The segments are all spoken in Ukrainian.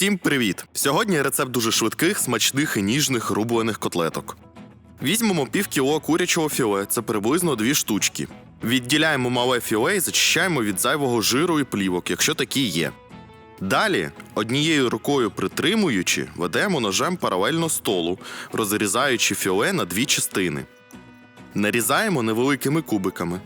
Всім привіт! Сьогодні рецепт дуже швидких, смачних і ніжних рублених котлеток. Візьмемо пів кіло курячого філе, це приблизно дві штучки. Відділяємо мале філе і зачищаємо від зайвого жиру і плівок, якщо такі є. Далі, однією рукою притримуючи, ведемо ножем паралельно столу, розрізаючи філе на дві частини. Нарізаємо невеликими кубиками.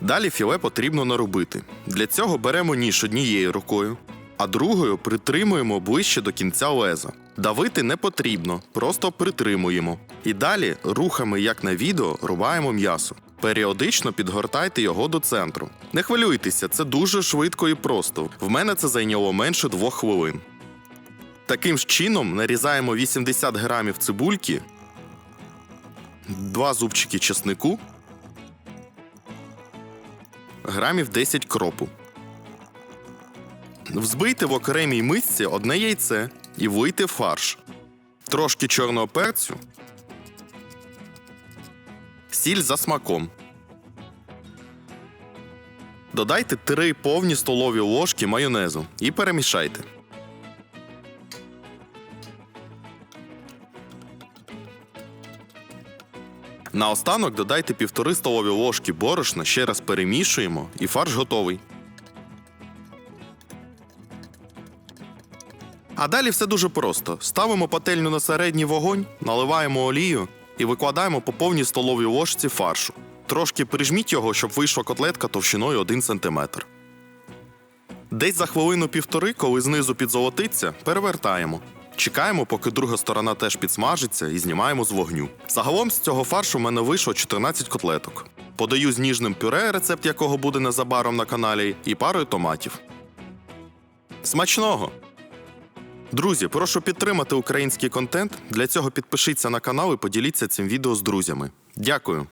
Далі філе потрібно нарубити. Для цього беремо ніж однією рукою, а другою притримуємо ближче до кінця леза. Давити не потрібно, просто притримуємо. І далі рухами, як на відео, рубаємо м'ясо. Періодично підгортайте його до центру. Не хвилюйтеся, це дуже швидко і просто. В мене це зайняло менше двох хвилин. Таким ж чином нарізаємо 80 грамів цибульки, два зубчики чеснику грамів 10 кропу. Взбийте в окремій мисці одне яйце і вийте фарш. Трошки чорного перцю. Сіль за смаком. Додайте 3 повні столові ложки майонезу і перемішайте. Наостанок додайте півтори столові ложки борошна, ще раз перемішуємо, і фарш готовий. А далі все дуже просто. Ставимо пательню на середній вогонь, наливаємо олію і викладаємо по повній столовій ложці фаршу. Трошки прижміть його, щоб вийшла котлетка товщиною 1 см. Десь за хвилину-півтори, коли знизу підзолотиться, перевертаємо. Чекаємо, поки друга сторона теж підсмажиться, і знімаємо з вогню. Загалом з цього фаршу в мене вийшло 14 котлеток. Подаю з ніжним пюре, рецепт якого буде незабаром на каналі, і парою томатів. Смачного! Друзі, прошу підтримати український контент. Для цього підпишіться на канал і поділіться цим відео з друзями. Дякую!